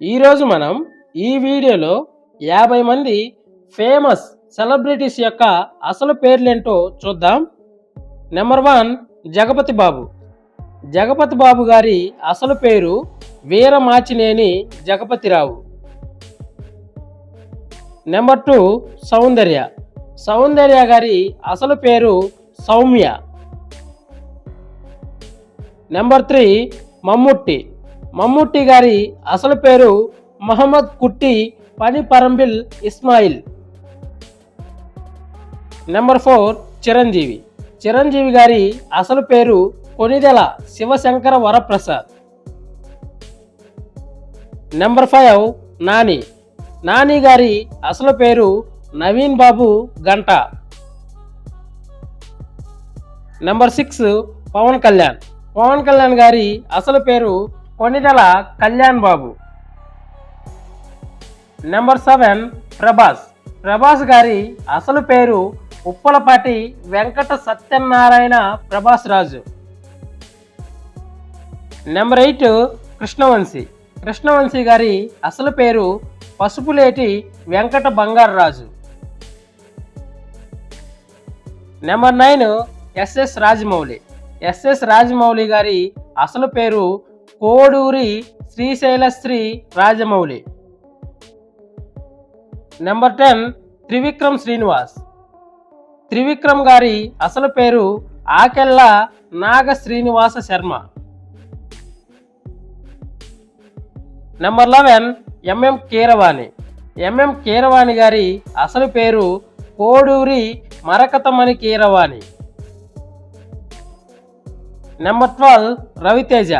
ఈరోజు మనం ఈ వీడియోలో యాభై మంది ఫేమస్ సెలబ్రిటీస్ యొక్క అసలు పేర్లేంటో చూద్దాం. Number one Jagapathi Babu. Jagapathi Babu గారి అసలు పేరు Veeramachaneni Jagapathi Rao. Number two Soundarya. సౌందర్య గారి అసలు పేరు Soumya. Number three Mammootty. Mammootty గారి అసలు పేరు మహమ్మద్ కుట్టి పని Parambil Ismail. Number four Chiranjeevi. Chiranjeevi గారి అసలు పేరు Konidela Sivasankara Varaprasad. Number five Nani. Nani గారి అసలు పేరు నవీన్ బాబు గంట. Number six Pawan Kalyan. Pawan Kalyan గారి అసలు పేరు కొనిదెల కళ్యాణ్ బాబు. Number seven Prabhas. ప్రభాస్ గారి అసలు పేరు ఉప్పలపాటి వెంకట సత్యనారాయణ ప్రభాస్ రాజు. Number eight Krishnavamsi. కృష్ణవంశీ గారి అసలు పేరు Pasupuleti Venkata Bangararaju number nine S S Rajamouli. S S Rajamouli గారి అసలు పేరు Koduri Srisailasri Rajamouli. Number ten Trivikram Srinivas. Trivikram గారి అసలు పేరు Akella Naga Srinivasa Sharma number eleven M M Keeravani. M M Keeravani గారి అసలు పేరు Koduri Marakathamani Keeravani. Number twelve Raviteja.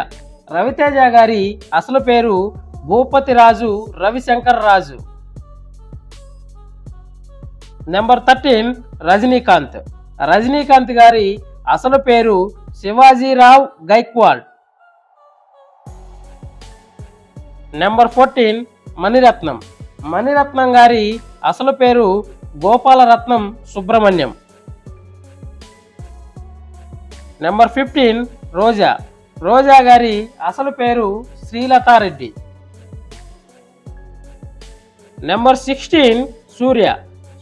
Raviteja గారి అసలు పేరు భూపతి రాజు రవిశంకర్ రాజు. Number thirteen Rajinikanth. రజనీకాంత్ గారి అసలు పేరు Shivaji Rao Gaikwad. Number fourteen Maniratnam. Mani Ratnam గారి అసలు పేరు Gopalaratnam Subrahmanyam. Number fifteen Roja. రోజా గారి అసలు పేరు శ్రీలతారెడ్డి. Number sixteen Surya.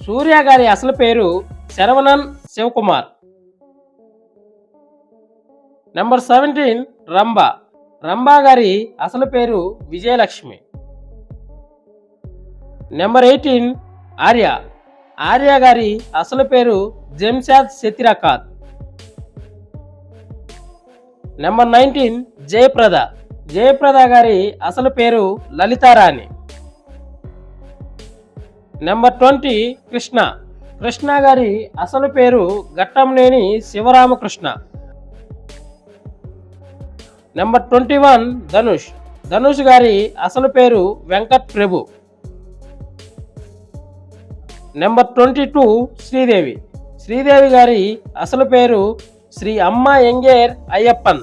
సూర్య గారి అసలు పేరు Saravanan Shivakumar. Number seventeen Rambha. Rambha గారి అసలు పేరు Vijayalakshmi. Number eighteen Arya. Arya గారి అసలు పేరు Jamshad శతిరకాత్. Number nineteen Jayaprada. Jayaprada గారి అసలు పేరు Lalitharani. Number twenty Krishna. Krishna గారి అసలు పేరు Ghattamaneni Sivaramakrishna. Number twenty one Dhanush. Dhanush గారి అసలు పేరు Venkat Prabhu number twenty two Sridevi. Sridevi గారి అసలు పేరు Shree Amma Yanger Ayyappan.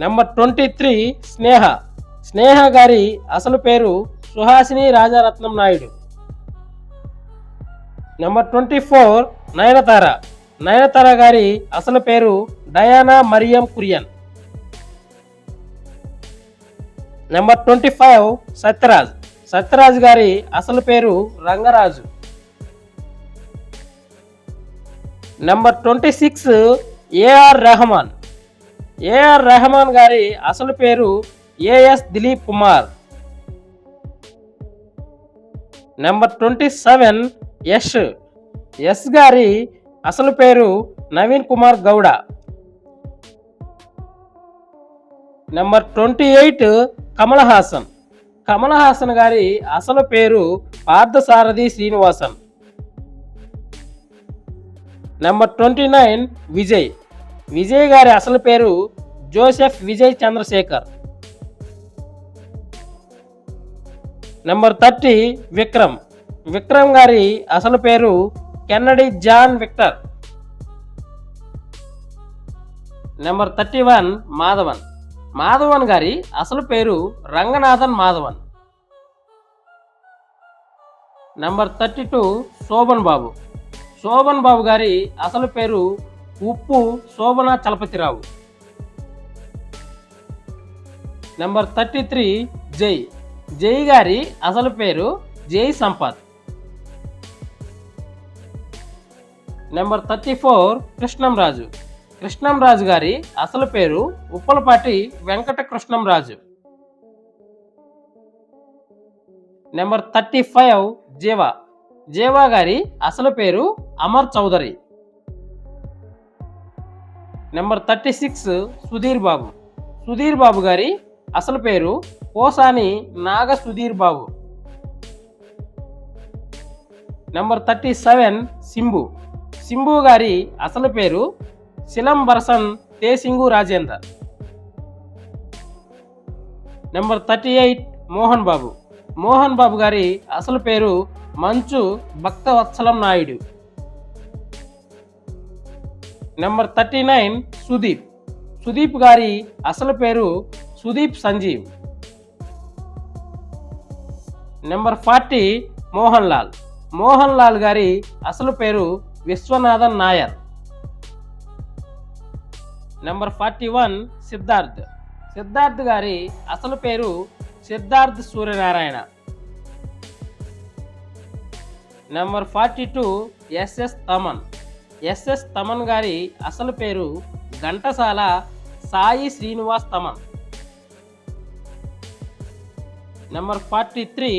Number twenty three Sneha. Sneha గారి అసలు పేరు Suhasini Rajaratnam Naidu. Number twenty four Nayanthara. Nayanthara గారి అసలు పేరు Diana Mariam Kurian. Number twenty five Sathyaraj. Sathyaraj గారి అసలు పేరు Rangaraju. Number twenty six A R Rahman A R Rahman గారి అసలు పేరు A S Dileep Kumar. Number twenty seven Yash Yash గారి అసలు పేరు Naveen Kumar Gowda. Number twenty eight Kamal Haasan Kamal Haasan గారి అసలు పేరు Parthasarathy Srinivasan. Number twenty nine Vijay Vijay గారి అసలు పేరు Joseph Vijay Chandrasekhar number thirty Vikram Vikram గారి అసలు పేరు Kennedy John Victor number thirty one Madhavan Madhavan గారి అసలు పేరు Ranganathan Madhavan number thirty two Sobhan Babu Sobhan Babu గారి అసలు పేరు Uppu Sobhana Chalapathirao. Number thirty three Jai. Jai గారి అసలు పేరు Jai Sampath. Number thirty four Krishnamraju. Krishnamraju గారి అసలు పేరు Uppalapati Venkata Krishnamraju number thirty five Jiiva. Jiiva గారి అసలు పేరు Amar Chowdary. Number thirty six Sudheer Babu. Sudheer Babu గారి అసలు పేరు Posani Naga Sudheer Babu. Number thirty seven Simbu. Simbu గారి అసలు పేరు Silambarasan Thesingu Rajendar. Number thirty eight Mohan Babu. Mohan Babu గారి అసలు పేరు Manchu Bhaktavatsalam Naidu. Number thirty nine Sudeep. Sudeep గారి అసలు పేరు Sudeep Sanjeev. Number forty Mohan Lal. Mohan Lal గారి అసలు పేరు Viswanathan Nair. Number forty one Siddharth. Siddharth గారి అసలు పేరు Siddharth Suryanarayana. Number forty two SS Thaman. SS Thaman గారి అసలు పేరు Ghantasala Sai Srinivas Thaman. Number forty three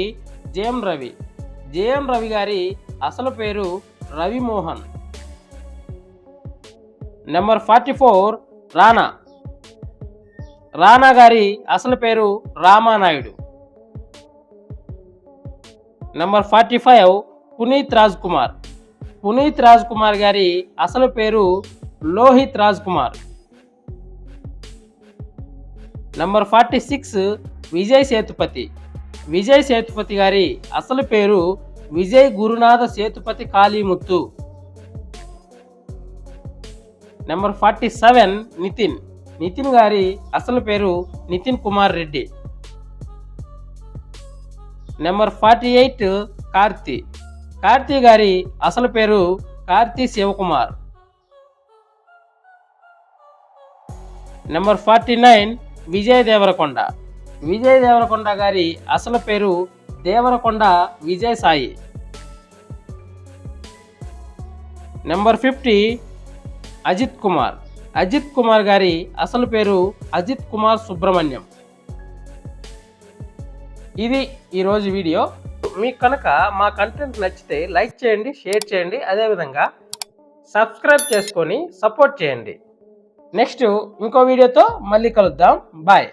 J M Ravi. J M Ravi గారి అసలు పేరు Ravi Mohan number forty four Rana Rana గారి అసలు పేరు Ramanaidu. Number forty five Puneeth Raj Kumar Puneeth Raj Kumar గారి అసలు పేరు Lohith Raj Kumar number forty six Vijay Sethupathi. Vijay Sethupathi గారి అసలు పేరు Vijay Gurunatha Sethupathi Kalimuthu. Number forty seven Nithin. Nithin గారి అసలు పేరు Nithin Kumar Reddy. Number forty eight Karthi. Karthi గారి అసలు పేరు Karthi Sivakumar. Number forty nine Vijay Deverakonda. Vijay Deverakonda గారి అసలు పేరు Deverakonda Vijay Sai. Number fifty Ajith Kumar. Ajit Kumar గారి అసలు పేరు అజిత్ కుమార్ సుబ్రహ్మణ్యం. ఇది ఈరోజు వీడియో. మీకు కనుక మా కంటెంట్ నచ్చితే లైక్ చేయండి షేర్ చేయండి. అదేవిధంగా సబ్స్క్రైబ్ చేసుకొని సపోర్ట్ చేయండి. నెక్స్ట్ ఇంకో వీడియోతో మళ్ళీ కలుద్దాం. బాయ్